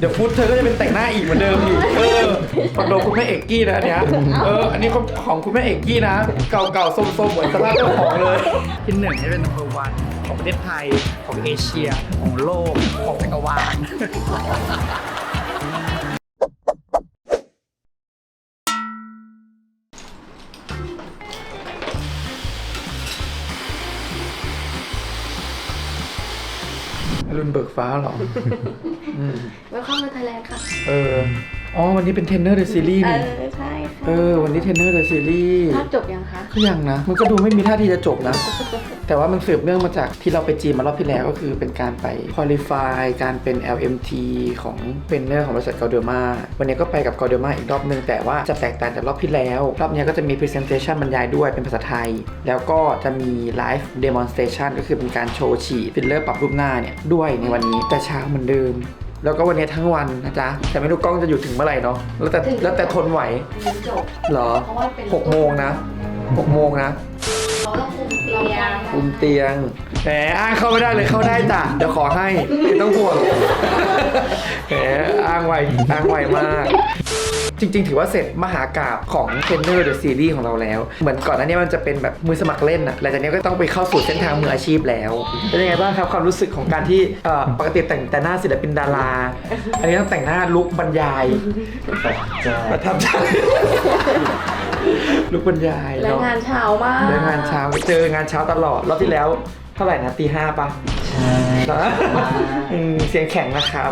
เดี๋ยวฟุตเธอก็จะเป็นแต่งหน้าอีกเหมือนเดิมอีกเออคอนโดคุณแม่เอกกี้นะอันเนี้ยเออ อันนี้ของของคุณแม่เอกกี้นะ เก่าๆส้มๆเหมือนสภาพเจ้าของเลยที่หนึ่งนี่เป็น number one ของประเทศไทย ของเอเชีย ของโลก ของจักรวาลรุ่นเบิกฟ้าเหรออืม เวลคัมทูไทยแลนด์ค่ะเออ อ๋อ วันนี้เป็นเทรนเนอร์เดอะซีรีส์เอนี่อใช่ค่ะเออ วันนี้เทรนเนอร์เดอะซีรีส์ภาพจบยังคะก็ยังนะ มันก็ดูไม่มีท่าทีจะจบนะ แต่ว่ามันสืบเนื่องมาจากที่เราไปจีนมารอบที่แล้วก็คือเป็นการไป qualify การเป็น LMT ของเป็นเนอร์ของบริษัท g a u d e r m a วันนี้ก็ไปกับ g a u d e r m a อีกรอบนึง แต่ว่าจะแตกต่างจากรอบที่แล้ว รอบนี้ก็จะมี presentation บรรยายด้วยเป็นภาษาไทย แล้วก็จะมี live demonstration ก็คือเป็นการโชว์ฉีดฟิลเลอร์ปรับรูปหน้าเนี่ยด้วยในวันนี้แต่เช้าเหมือนเดิม แล้วก็วันนี้ทั้งวันนะจ๊ะ แต่ไม่รู้กล้องจะอยู่ถึงเมื่อไหร่เนาะ แล้วแต่แล้วแต่ทนไหว จบเหรอเพราะว่าเป็นหกโมงนะหกโมงนะเขาต้องคุมเตียงคุมเตียง แหมอ้างเข้าไม่ได้เลยเข้าได้จ้ะ เดี๋ยวขอให้ไม่ต้องห่วง แหมอ้างไวอ้างไวมาก จริง ๆ ถือว่าเสร็จมหากราบของเทรนเนอร์เดอะซีรีส์ของเราแล้ว เหมือนก่อนหน้านี้มันจะเป็นแบบมือสมัครเล่นอะหลังจากนี้ก็ต้องไปเข้าสู่เส้นทางมืออาชีพแล้ว เป็นยังไงบ้างครับความรู้สึกของการที่เอ่อปกติแต่งแต่หน้าศิลปินดารา อันนี้ต้องแต่งหน้าลุกบรรยาย ประทับใจลุกบรรยายและเนาะงานเช้ามากเรื่องงานเช้าเจองานเช้าตลอดรอบที่แล้ว เท่าไหร่นะตีห้าปะใช่เสียงแข็งนะครับ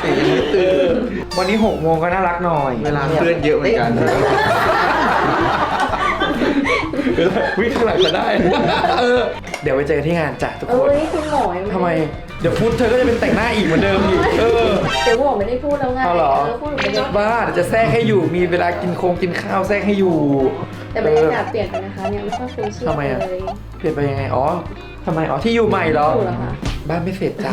เสียงตื่นวันนี้หกโมงก็น่ารักหน่อยเวลาเพื่อนเยอะเหมือนกันวิ่งข้างหลังจะได้ เออ เดี๋ยวไปเจอที่งานจ้ะทุกคเอ้นยคุณหมอยังทำไม เดี๋ยวฟุตเธอก็จะเป็นแต่งหน้าอีกเหมือนเดิมอีก เออ เดี๋ยวหมอไม่ได้พูดแล้วไงเอาเหรอพูดไปเลยบ้าเดี๋ยวจะแทรกให้อยู่ มีเวลากินโคงกินข้าวแทรกให้อยู่ แต่บรรยากาศเปลี่ยนไปนะคะเนี่ยไม่ค่อยคุ้นชินทำไมอะเลยเป ลี่ยนไปยังไงอ๋อทำไมอ๋อที่อยู่ใหม่เหรออยู่เหรอคะบ้านไม่เสร็จจ้ะ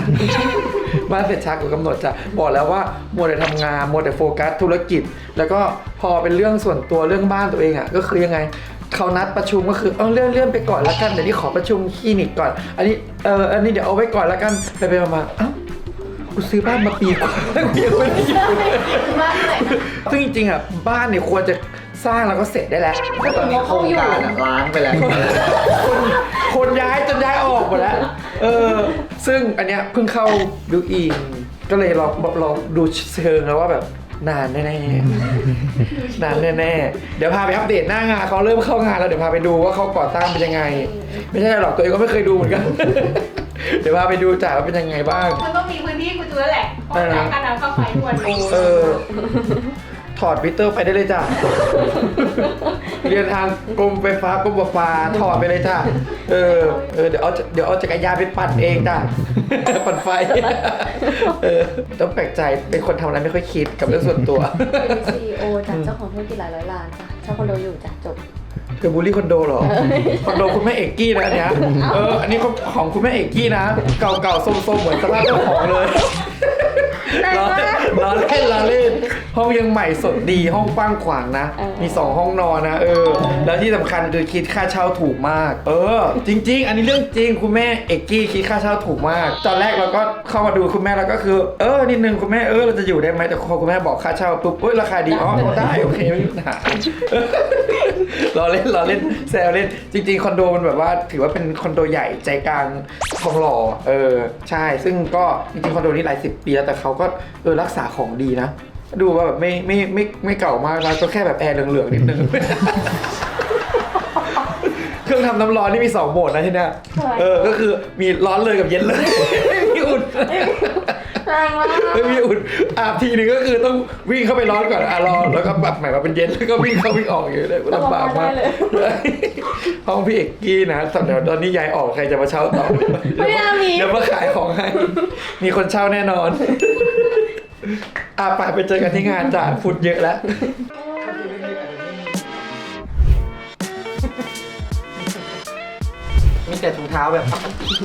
บ้านเสร็จช้ากว่ากำหนดจ้ะบอกแล้วว่ามัวแต่ทำงานมัวแต่โฟกัสธุรกิจ แล้วก็พอเป็นเรื่องส่วนตัวเรื่องบ้านตัวเองอะก็คือยังไงเขานัดประชุมก็คือเออเลื่อนเลื่อนไปก่อนละกันเดี๋ยวนี้ขอประชุมคลินิกก่อน อันนี้เอออันนี้เดี๋ยวเอาไว้ก่อนละกันไปไปมาๆเอ้ากูซื้อบ้านมาปีกว่าแล้วกูยังไม่ได้อยู่เลยบ้านไหนนะซึ่งจริงๆอะบ้านเนี่ยควรจะ สร้างแล้วก็เสร็จได้แล้วตอนนี้โครงการอะล้างไปแล้ว คนคนย้ายจนย้ายออกหมดแล้ว เออ ซึ่งอันเนี้ยเพิ่งเข้าบิวอินก็เลยลองลองดูเชิงแล้วว่าแบบนานแน่ๆ นานแน่ๆ เดี๋ยวพาไปอัปเดตหน้างานเขาเริ่มเข้างานแล้วเดี๋ยวพาไปดูว่าเขาก่อสร้างเป็นยังไง ไม่ใช่หรอกตัวเองก็ไม่เคยดูเหมือนกัน เดี๋ยวพาไปดูจ่าว่าเป็นยังไงบ้าง มันต้องมีพื้นที่กูเจอแหละเพราะได้นะจ่ายค่าน้ำค่าไฟทุกวันโอ้เออ ถอดวิเตอร์ไปได้เลยจ้ะ เรียนทางกรมไฟฟ้ากรมประปาถอดไปเลยจ้ะ เออ เออ เดี๋ยวเอาเดี๋ยวเอาจักรยานไปปั่นเองจ้ะ ปั่นไฟ เออ ต้องแปลกใจ เป็นคนทำอะไรไม่ค่อยคิดกับเรื่องส่วนตัว เป็นซีโอจากเจ้าของธุรกิจหลายร้อยล้านจ้ะเจ้าคอนโดอยู่จ้ะจบ เธอบูลลี่คอนโดเหรอ คอนโดคุณแม่เอกกี้นะอันเนี้ย เออ อันนี้ของของคุณแม่เอกกี้นะ เก่าๆส้มๆเหมือนสภาพเจ้าของเลยล้อเล่น ล้อเล่นล้อเล่นห้องยังใหม่สดดีห้องกว้างขวางนะ เออ มีสองห้องนอนนะเออ แล้วที่สำคัญคือคิดค่าเช่าถูกมาก เออ จริง ๆ อันนี้เรื่องจริงคุณแม่เอกกี้คิดค่าเช่าถูกมาก ตอนแรกเราก็เข้ามาดูคุณแม่แล้วก็คือ เออนิดนึงคุณแม่เออเราจะอยู่ได้ไหมแต่พอคุณแม่บอกค่าเช่าปุ๊บเอ้ยราคาดีอ๋อได้โอเคไม่มีปัญหา ล้อเล่นล้อเล่นแซวเล่น จริง ๆ คอนโดมันแบบว่าถือว่าเป็นคอนโดใหญ่ใจกลางทองหล่อเออใช่ ซึ่งก็จริงๆคอนโดนี้หลายสิบปีแล้วแต่เขาก็เออรักษาของดีนะ ดูว่าแบบไม่ไม่ไม่ไม่เก่ามากนะก็แค่แบบแอร์เหลืองๆนิดนึง เครื่องทำน้ำร้อนนี่มีสองโหมดนะที่เนี้ยเออก็คือมีร้อนเลยกับเย็นเลยไม่มีอุ่น แรงมากไม่มีอุ่นอาบทีนึงก็คือต้องวิ่งเข้าไปร้อนก่อนอะรอแล้วก็ปรับใหม่มาเป็นเย็นแล้วก็วิ่งเข้าวิ่งออกอย่างเงี้ยเลยลำบากมากห้องพี่เอกกี้นะตอนเดี๋ยวตอนนี้ย้ายออกใครจะมาเช่าต่อไม่น่ามีเดี๋ยวมาขายของให้ มีคนเช่าแน่นอนอะไปไปเจอกันที่งานจ้ะฟุตเยอะแล้วมีแต่ถุงเท้าแบบ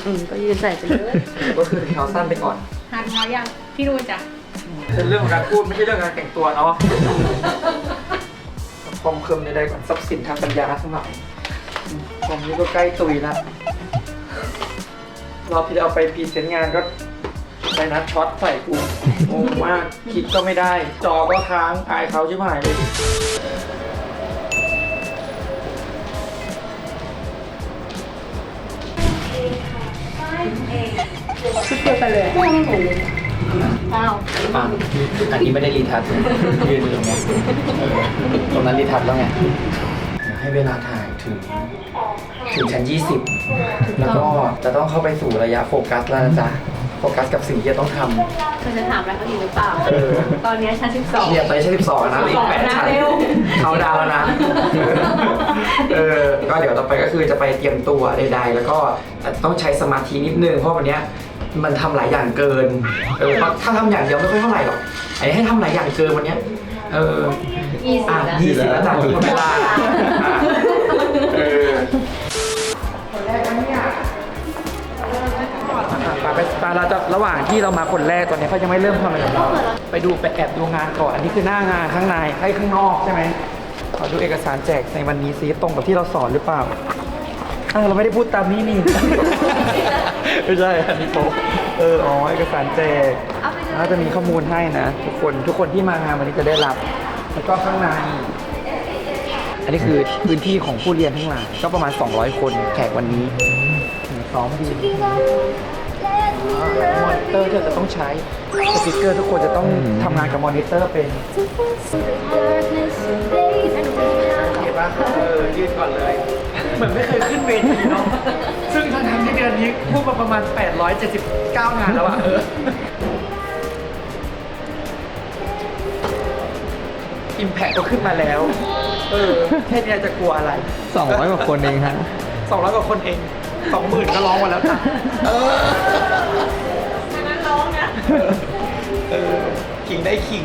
อืมก็ยืนใส่ไปเลยก็คือถุงเท้าสั้นไปก่อนทาน เช้ายังพี่นูนจ้ะเป็นเรื่องของการพูดไม่ใช่เรื่องการแต่งตัวเนาะคอมเคิมใดๆก่อนทรัพย์สินทางปัญญาทั้งหลายอืมคอมนี้ก็ใกล้ตุยแล้วรอบที่เอาไปพรีเซนต์งานก็ไซนัสช็อตใส่กูงงมากคิดก็ไม่ได้ จอก็ค้างอายเขาชิบหายเลย ชุดเดียวกันเลยเก้าอะอันนี้ไม่ได้รีทัชยืนอยู่ตรงเนี้ยเออตรงนั้นรีทัชแล้วไงให้เวลาถ่ายถึงถึงชั้น 20 แล้วก็จะต้องเข้าไปสู่ระยะโฟกัสแล้วนะจ๊ะ โฟกัสกับสิ่งที่จะต้องทเธอจะถามอะไรเขาอีกหรือเปล่าำเออตอนนี้ชั้นสิบสอง เนี่ยไปชั้น12นะอีกแปดชั้น เร็ว เขาดาวน์แล้วนะ เออ ก็เดี๋ยวต่อไปก็คือจะไปเตรียมตัวใดๆ แล้วก็อาจจะต้องใช้สมาธินิดนึง เพราะวันเนี้ย มันทำหลายอย่างเกินเออเพราะถ้าทำอย่างเดียวไม่ค่อยเท่าไหร่หรอกไอ้ให้ทำหลายอย่างเกินวันเนี้ยเออยี่สิบอะแล้วยี่สิบแล้วจ้ะหมดเวลาอะเออคนแรกนะเนี่ยไปไปไปเราจะระหว่างที่เรามาคนแรกตอนนี้เขายังไม่เริ่มทำอะไรกับเราไปดูไปแอบดูงานก่อนอันนี้คือหน้างานข้างในให้ข้างนอกใช่ไหมขอดูเอกสารแจกในวันนี้ซิตรงกับที่เราสอนหรือเปล่า อ้าวเราไม่ได้พูดตามนี้นี่ ไม่ใช่อันนี้โป๊ะเอออ๋อเอกสารแจกเอาไปดูน่าจะมีข้อมูลให้นะ ทุกคนทุกคนที่มางานวันนี้จะได้รับ แล้วก็ข้างใน อันนี้คือพื้นที่ของผู้เรียนทั้งหลายก็ประมาณ 200 คนแขกวันนี้ซ้อมดีมอนิเตอร์ที่เราจะต้องใช้สปิเกอร์ทุกคนจะต้องทำงานกับมอนิเตอร์เป็นเห็นปะเออยืดก่อนเลย เหมือนไม่เคยขึ้นเวทีเนาะซึ่งทั้งทั้งที่เดือนนี้พูดมาประมาณ 879 งานแล้วอะเอออิมแพคก็ขึ้นมาแล้ว เออแค่เนี้ยจะกลัวอะไร200กว่าคนเองฮะ สองร้อยกว่าคนเองสองหมื่นก็ร้องมาแล้วจ้ะเออนั้นร้องนะเออขิงได้ขิง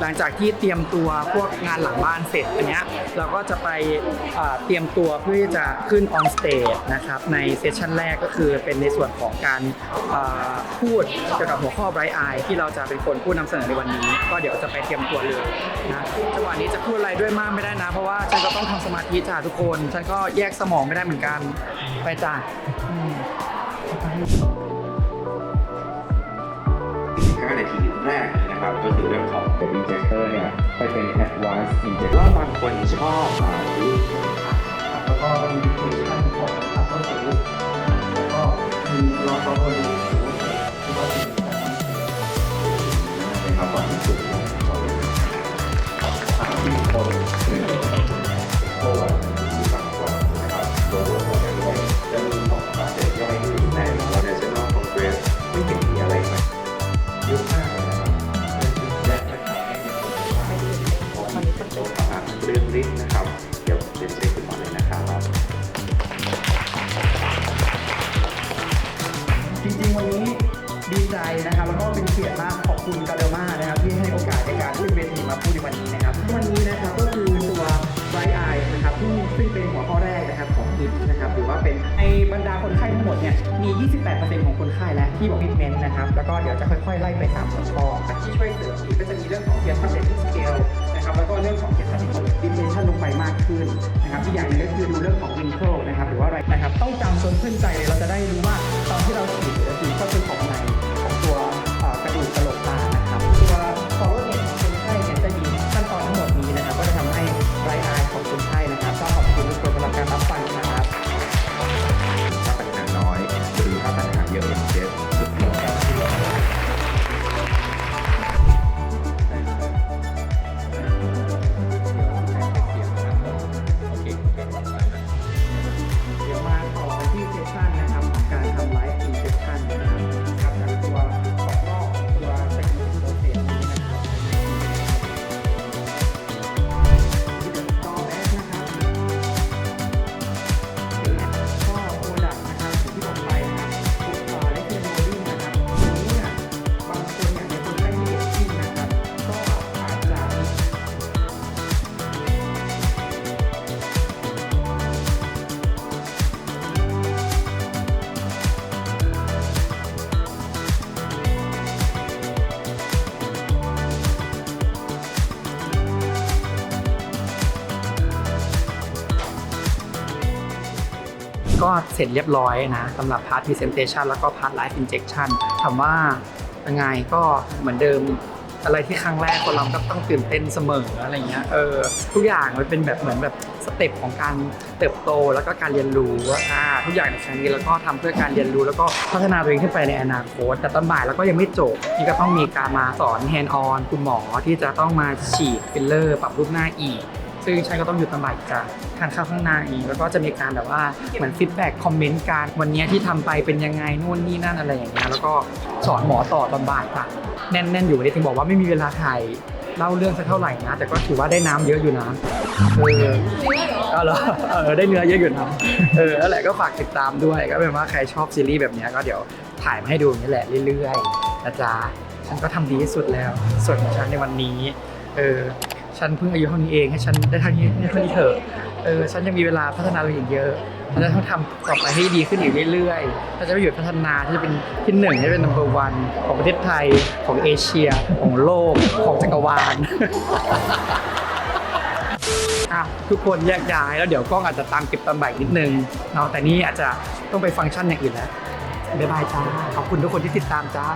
หลังจากที่เตรียมตัวพวกงานหลังบ้านเสร็จอันเนี้ยเราก็จะไปเตรียมตัวเพื่อที่จะขึ้นออนสเตจนะครับในเซสชันแรกก็คือเป็นในส่วนของการพูดเกี่ยวกับหัวข้อ Bright Eye ที่เราจะเป็นคนพูดนำเสนอในวันนี้ ก็เดี๋ยวจะไปเตรียมตัวเลยนะจังหวะนี้จะพูดอะไรด้วยมากไม่ได้นะ เพราะว่าฉันก็ต้องทำสมาธิจ้าทุกคน ฉันก็แยกสมองไม่ได้เหมือนกันไปจ้าอืม5นทีแรก นะครับก็คือเรื่องของ Injector เนี่ยไปเป็น Advanced Injector ว่าบางคนชอบ เนี่ยมี 28%ของคนไข้แล้วที่บอกมิดเมนต์นะครับ แล้วก็เดี๋ยวจะค่อยๆ ไล่ไปตามหัวข้อที่ช่วยเสริมอีกก็จะมีเรื่องของ Care Patient Scale นะครับ แล้วก็เรื่องของ Care Patient Dimension ลงไปมากขึ้นนะครับอีกอย่างหนึงก็คือดูเรื่องของ wrinkle นะครับ หรือว่าอะไรนะครับ ต้องจำจนขึ้นใจเลยเราจะได้รู้ว่าตอนที่เรา ก็เสร็จเรียบร้อยนะสำหรับพาร์ท Presentation แล้วก็พาร์ท Live Injection ถามว่ายังไงก็เหมือนเดิมอะไรที่ครั้งแรกคนเราก็ต้องตื่นเต้นเสมออะไรเงี้ยเออทุกอย่างมันเป็นแบบเหมือนแบบสเต็ปของการเติบโตแล้วก็การเรียนรู้อ่าทุกอย่างในครั้งนี้แล้วก็ทำเพื่อการเรียนรู้แล้วก็พัฒนาตัวเองขึ้นไปในอนาคต แต่ตอนบ่ายแล้วก็ยังไม่จบนี่ก็ต้องมีการมาสอนแฮนด์ออนคุณหมอที่จะต้องมาฉีดฟิลเลอร์ ปรับรูปหน้าอีก ซึ่งฉันก็ต้องอยู่ตอนบ่ายจะทานข้าวข้างในแล้วก็จะมีการแบบว่าเหมือนฟีดแบ็กคอมเมนต์การวันนี้ที่ทำไปเป็นยังไงนู่นนี่นั่นอะไรอย่างเงี้ยแล้วก็สอนหมอต่อตอนบ่ายค่ะแน่นๆอยู่วันนี้ถึงบอกว่าไม่มีเวลาถ่ายเล่าเรื่องสักเท่าไหร่นะ แต่ก็ถือว่าได้น้ำเยอะอยู่นะเออเอาเหรอเออได้เนื้อเยอะอยู่นะเออแล้วแหละก็ฝากติดตามด้วยก็เป็นว่าใครชอบซีรีส์แบบนี้ก็เดี๋ยวถ่ายมาให้ดูนี้แหละเรื่อยๆนะจ๊ะฉันก็ทำดีที่สุดแล้วส่วนของฉันในวันนี้ เออ ฉันเพิ่งอายุเท่านี้เองให้ฉันได้เท่านี้ได้เท่านี้เถอะเออฉันยังมีเวลาพัฒนาตัวเองอีกเยอะฉันจะต้องทำต่อไปให้ดีขึ้นอีกเรื่อยๆฉันจะไม่หยุดพัฒนาฉันจะเป็นที่หนึ่งให้เป็น number one ของประเทศไทยของเอเชีย ของโลกของจักรวาลอะทุกคนแยกย้ายแล้วเดี๋ยวกล้องอาจจะตามเก็บตอนบ่ายนิดนึงเนาะแต่นี่อาจจะต้องไปฟังก์ชันอย่างอื่นแล้วบ๊ายบายจ้าขอบคุณทุกคนที่ติดตามจ้า